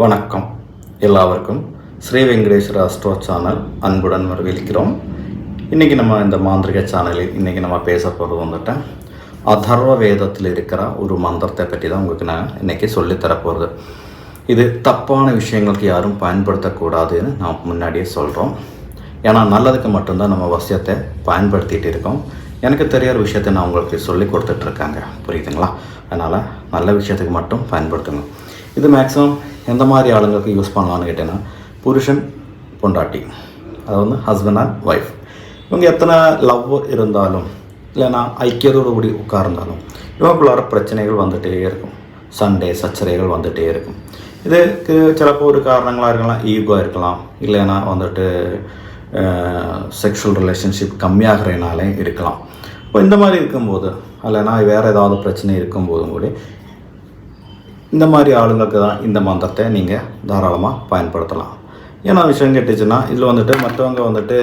வணக்கம். எல்லாருக்கும் Sri Venkateswara astro channel அன்புடன் வரவேற்கிறோம். இன்றைக்கி நம்ம இந்த மாந்திரிக சேனலில் இன்றைக்கி நம்ம பேச போகிறது வந்துட்டு அதர்வ வேதத்தில் இருக்கிற ஒரு மந்திரத்தை பற்றி தான் உங்களுக்கு நான் இன்றைக்கி சொல்லித்தரப்போகிறது இது தப்பான விஷயங்களுக்கு யாரும் பயன்படுத்தக்கூடாதுன்னு நான் முன்னாடியே சொல்கிறோம் ஏன்னா நல்லதுக்கு மட்டும்தான் நம்ம வசியத்தை பயன்படுத்திகிட்டு இருக்கோம். எனக்கு தெரியாத விஷயத்தை நான் உங்களுக்கு சொல்லி கொடுத்துட்ருக்காங்க புரியுதுங்களா? அதனால் நல்ல விஷயத்துக்கு மட்டும் பயன்படுத்துங்க. இது மேக்ஸிமம் எந்த மாதிரி ஆளுங்களுக்கு யூஸ் பண்ணலான்னு கேட்டீங்கன்னா புருஷன் பொண்டாட்டி. அது வந்து ஹஸ்பண்ட் அண்ட் ஒய்ஃப் இவங்க எத்தனை லவ் இருந்தாலும் இல்லைன்னா ஐக்கியத்தோடு கூடி உட்கார்ந்தாலும் இவங்களுக்குள்ளார பிரச்சனைகள் வந்துகிட்டே இருக்கும். சண்டே சச்சரைகள் வந்துகிட்டே இருக்கும். இதுக்கு சிலப்போ ஒரு காரணங்களாக இருக்கலாம் ஈகோ இருக்கலாம். இல்லைன்னா வந்துட்டு செக்ஷுவல் ரிலேஷன்ஷிப் கம்மியாகிறதுனாலே இருக்கலாம். இப்போ இந்த மாதிரி இருக்கும்போது இல்லைனா வேறு ஏதாவது பிரச்சனை இருக்கும்போதும் கூட இந்த மாதிரி ஆளுங்களுக்கு தான் இந்த மந்திரத்தை நீங்கள் தாராளமாக பயன்படுத்தலாம். ஏன்னா விஷயம் கேட்டுச்சுன்னா இதில் வந்துட்டு மற்றவங்க வந்துட்டு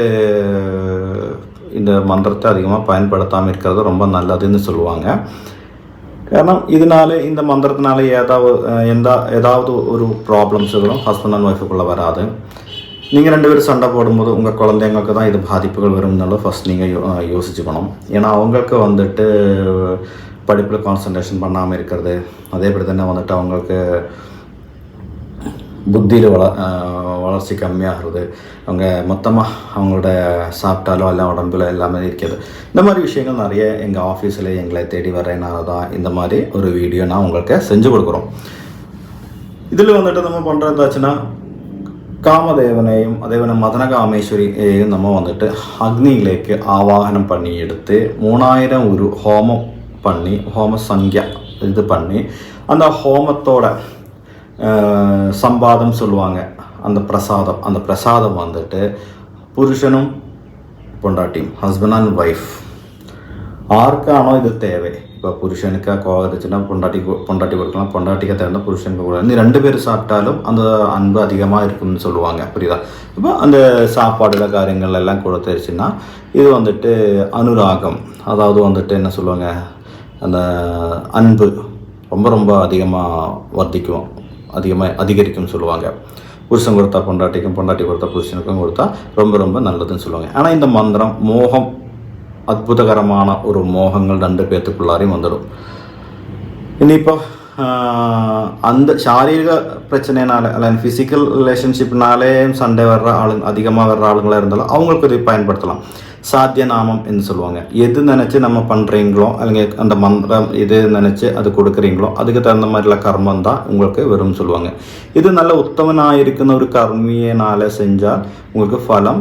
இந்த மந்திரத்தை அதிகமாக பயன்படுத்தாமல் இருக்கிறது ரொம்ப நல்லதுன்னு சொல்லுவாங்க. காரணம் இதனால இந்த மந்திரத்தினால ஏதாவது எந்த ஏதாவது ஒரு ப்ராப்ளம்ஸ் எதுவும் ஹஸ்பண்ட் அண்ட் ஒய்ஃபுக்குள்ளே வராது. நீங்கள் ரெண்டு பேரும் சண்டை போடும்போது உங்கள் குழந்தைங்களுக்கு தான் இது பாதிப்புகள் வரும்னால ஃபஸ்ட் நீங்கள் யோ யோசிச்சுக்கணும். ஏன்னா அவங்களுக்கு வந்துட்டு படிப்பில் கான்சன்ட்ரேஷன் பண்ணாமல் இருக்கிறது அதேபடி தானே வந்துட்டு அவங்களுக்கு புத்தியில் வள அஹ், வளர்ச்சி கம்மியாகிறது அவங்க மொத்தமாக அவங்களோட சாப்பிட்டாலோ எல்லாம் உடம்புல எல்லாமே இருக்கிறது இந்த மாதிரி விஷயங்கள் நிறைய எங்கள் ஆஃபீஸில் எங்களை தேடி வரேனால தான் இந்த மாதிரி ஒரு வீடியோ நான் உங்களுக்கு செஞ்சு கொடுக்குறோம் இதில் வந்துட்டு நம்ம பண்ணுறதாச்சுன்னா കാമദേവനെയും അതേപോലെ മദനകാമേശ്വരിയെയും നമ്മൾ വന്നിട്ട് അഗ്നിയിലേക്ക് ആവാഹനം പണിയെടുത്ത് മൂന്നായിരം ഒരു ഹോമം பண்ணி ஹோம சங்கியா இது பண்ணி அந்த ஹோமத்தோட சம்பாதம் சொல்லுவாங்க. அந்த பிரசாதம் அந்த பிரசாதம் வந்துட்டு புருஷனும் பொண்டாட்டியும் ஹஸ்பண்ட் அண்ட் ஒய்ஃப் ஆர்க்கானோ இது தேவை. இப்போ புருஷனுக்காக கோவம் இருந்துச்சுன்னா பொண்டாட்டி பொண்டாட்டி கொடுக்கலாம் பொண்டாட்டிக்கு தேர்ந்த புருஷனுக்கு கொடுக்கலாம். நீ ரெண்டு பேர் சாப்பிட்டாலும் அந்த அன்பு அதிகமாக இருக்கும்னு சொல்லுவாங்க. புரியுதா? இப்போ அந்த சாப்பாடுல காரியங்கள் எல்லாம் கொடுத்துருச்சுன்னா இது வந்துட்டு அனுராகம். அதாவது வந்துட்டு என்ன சொல்லுவாங்க? அந்த அன்பு ரொம்ப ரொம்ப அதிகமாக வர்த்திக்கும் அதிகமாக அதிகரிக்கும்னு சொல்லுவாங்க. புருஷன் கொடுத்தா பொண்டாட்டிக்கும் பொண்டாட்டி கொடுத்தா புருஷனுக்கும் கொடுத்தா ரொம்ப ரொம்ப நல்லதுன்னு சொல்லுவாங்க. ஆனால் இந்த மந்திரம் மோகம் அற்புதகரமான ஒரு மோகங்கள் ரெண்டு பேர்த்துக்குள்ளாரையும் வந்துடும். இனி இப்போ അന്ത ശാരീരിക பிரச்சனைனால அல்ல ஃபிசிக்கல் ரிலேஷன்ஷிப்னாலேயும் சண்டை வர்ற ஆளு அதிகமாக வர்ற ஆளுங்களாக இருந்தாலும் அவங்களுக்கு இது பயன்படுத்தலாம் சாத்திய நாமம் என்று சொல்லுவாங்க எது நினச்சி நம்ம பண்ணுறீங்களோ அல்லங்க அந்த மந்திரம் எது நினச்சி அது கொடுக்குறீங்களோ அதுக்கு தகுந்த மாதிரில கர்மம் தான் உங்களுக்கு வரும்னு சொல்லுவாங்க இது நல்ல உத்தமனாக இருக்கிற ஒரு கர்மியினால் செஞ்சால் உங்களுக்கு ஃபலம்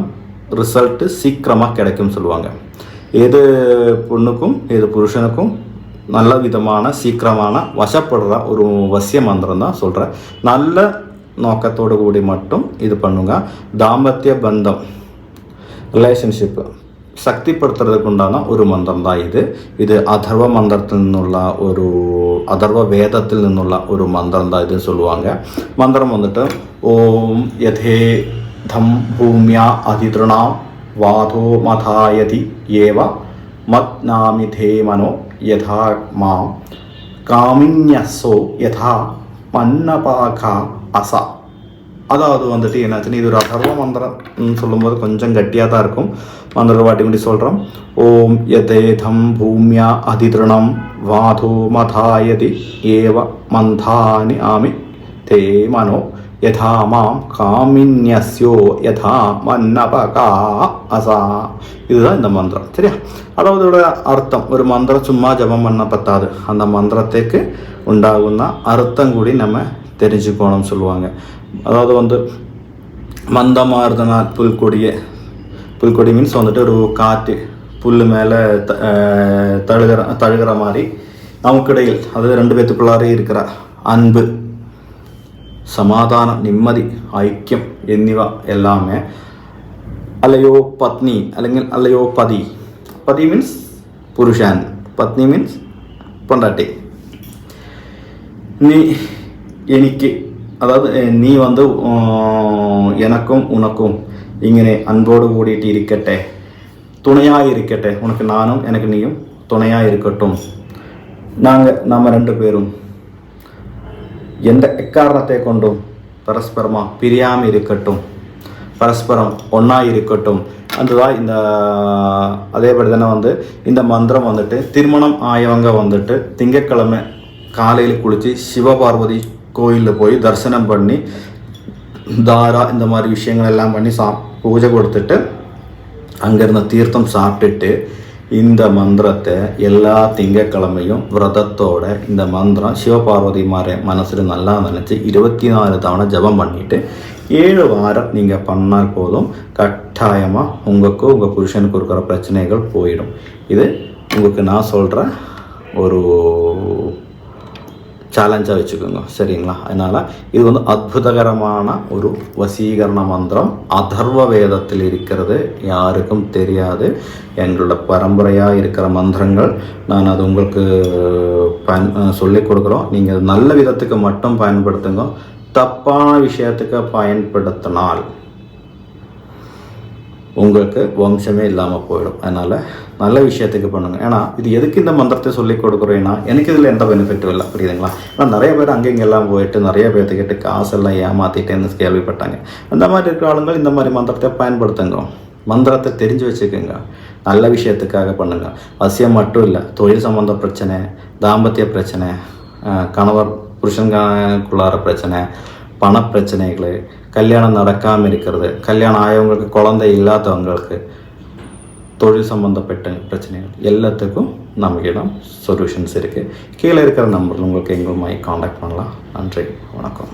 ரிசல்ட்டு சீக்கிரமாக கிடைக்கும்னு சொல்லுவாங்க ஏது பொண்ணுக்கும் ஏது புருஷனுக்கும் நல்ல விதமான சீக்கிரமான வசப்படுற ஒரு வசிய மந்திரம் தான் சொல்கிறேன் நல்ல நோக்கத்தோடு கூடி மட்டும் இது பண்ணுங்க. தாம்பத்திய பந்தம் ரிலேஷன்ஷிப்பு சக்திப்படுத்துறதுக்கு உண்டான ஒரு மந்திரம் தான் இது. இது അഥർവ മന്ത്രത്തിൽ നിന്നുള്ള ഒരു അഥർവ വേദത്തിൽ നിന്നുള്ള ഒരു മന്ത്രം தான் ഇത് சொல்லுவாங்க. മന്ത്രം വന്നിട്ട് ഓം യഥേ ധം ഭൂമ്യ അതിതൃണാം വാധോ മഥായതി ഏവ മത് നാമിധേ മനോ யதா மாம் காமிஞசோ யதா பன்னபாகா அசா அதாவது வந்துட்டு என்னாச்சுன்னு இது ஒரு அதர்வ மந்திரம் சொல்லும்போது கொஞ்சம் கட்டியாக தான் இருக்கும். மந்திரம் வாட்டி முடி சொல்கிறோம் ஓம் யதேதம் பூமியா அதிதிருணம் வாதோ மதாயதி ஏவ மந்தானி ஆமி தே மனோ. யதா மாம் காமின்யஸ்யோ யதா மன்னபகா அசா இதுதான் இந்த மந்திரம் சரியா? அதாவது இதோட அர்த்தம் ஒரு மந்திரம் சும்மா ஜபம் பண்ண பத்தாது. அந்த மந்திரத்துக்கு உண்டாகுന്ന அர்த்தம் கூடி நம்ம தெரிஞ்சுக்கணும்னு சொல்லுவாங்க. அதாவது வந்து மந்தமாக இருந்தனால் புல்கொடியே புல்கொடி மீன்ஸ் வந்துட்டு ஒரு காற்று புல் மேலே த தழுகிற தழுகிற மாதிரி நமக்கிடையில் அது ரெண்டு பேத்துக்குள்ளாரே இருக்கிற அன்பு സമാധാനം നിമ്മതി ഐക്യം എന്നിവ എല്ലാമേ അല്ലയോ പത്നി അല്ലെങ്കിൽ അല്ലയോ പതി. പതി മീൻസ് പുരുഷൻ പത്നി മീൻസ് പൊണ്ടാട്ടി നീ എനിക്ക് അതായത് നീ വന്ന് എനക്കും ഉണക്കും ഇങ്ങനെ അൻപോട് കൂടിയിട്ട് ഇരിക്കട്ടെ. തുണയായിരിക്കട്ടെ. ഉനക്ക് നാനും എനക്ക് നീയും തുണയായിരിക്കട്ടും. നാങ്ക നമ്മ രണ്ടു പേരും எந்த எக்காரணத்தை கொண்டும் பரஸ்பரமாக பிரியாமல் இருக்கட்டும் பரஸ்பரம் ஒன்றா இருக்கட்டும். அதுதான் இந்த அதேபடி தானே வந்து இந்த மந்திரம் வந்துட்டு திருமணம் ஆயவங்க வந்துட்டு திங்கக்கிழமை காலையில் குளித்து சிவபார்வதி கோயிலில் போய் தரிசனம் பண்ணி தாரா இந்த மாதிரி விஷயங்கள் எல்லாம் பண்ணி சா பூஜை கொடுத்துட்டு அங்கேருந்த தீர்த்தம் சாப்பிட்டுட்டு இந்த மந்திரத்தை எல்லா திங்கட்கிழமையும் விரதத்தோட இந்த மந்திரம் சிவபார்வதிமாரே மனசில் நல்லா நினச்சி இருபத்தி நாலு தவணை ஜெபம் பண்ணிட்டு ஏழு வாரம் நீங்கள் பண்ணால் போதும். கட்டாயமாக உங்களுக்கும் உங்கள் புருஷனுக்கு இருக்கிற பிரச்சனைகள் போயிடும். இது உங்களுக்கு நான் சொல்கிற ஒரு சேலஞ்சாக வச்சுக்கோங்க. சரிங்களா? அதனால் இது வந்து அற்புதகரமான ஒரு வசீகரண மந்திரம். அதர்வ வேதத்தில் இருக்கிறது. யாருக்கும் தெரியாது. எங்களோட பரம்பரையாக இருக்கிற மந்திரங்கள். நான் அது உங்களுக்கு பயன் சொல்லிக் கொடுக்குறோம். நீங்கள் நல்ல விதத்துக்கு மட்டும் பயன்படுத்துங்க. தப்பான விஷயத்துக்கு பயன்படுத்தினால் உங்களுக்கு வம்சமே இல்லாமல் போயிடும். அதனால் நல்ல விஷயத்துக்கு பண்ணுங்கள் ஏன்னா இது எதுக்கு இந்த மந்திரத்தை சொல்லி கொடுக்குறேன்னா எனக்கு இதில் எந்த பெனிஃபிட்டும் இல்லை. புரியுதுங்களா? ஆனால் நிறைய பேர் அங்கே இங்கெல்லாம் போயிட்டு நிறைய பேர்த்துக்கிட்ட காசெல்லாம் ஏமாற்றிட்டேன்னு கேள்விப்பட்டாங்க. அந்த மாதிரி இருக்கிற ஆளுங்கள் இந்த மாதிரி மந்திரத்தை பயன்படுத்துங்க. மந்திரத்தை தெரிஞ்சு வச்சுக்கோங்க. நல்ல விஷயத்துக்காக பண்ணுங்கள் அவசியம் மட்டும் இல்லை. தொழில் சம்மந்த பிரச்சனை தாம்பத்திய பிரச்சனை கணவர் புருஷனுக்குள்ளார பிரச்சனை பணப்பிரச்சனைகள் கல்யாணம் நடக்காமல் இருக்கிறது கல்யாணம் ஆயவங்களுக்கு குழந்தை இல்லாதவங்களுக்கு தொழில் சம்மந்தப்பட்ட பிரச்சனைகள் எல்லாத்துக்கும் நம்மகிடம் சொல்யூஷன்ஸ் இருக்குது கீழே இருக்கிற நம்பரில் உங்களுக்கு எங்களுமாய் காண்டாக்ட் பண்ணலாம். நன்றி வணக்கம்.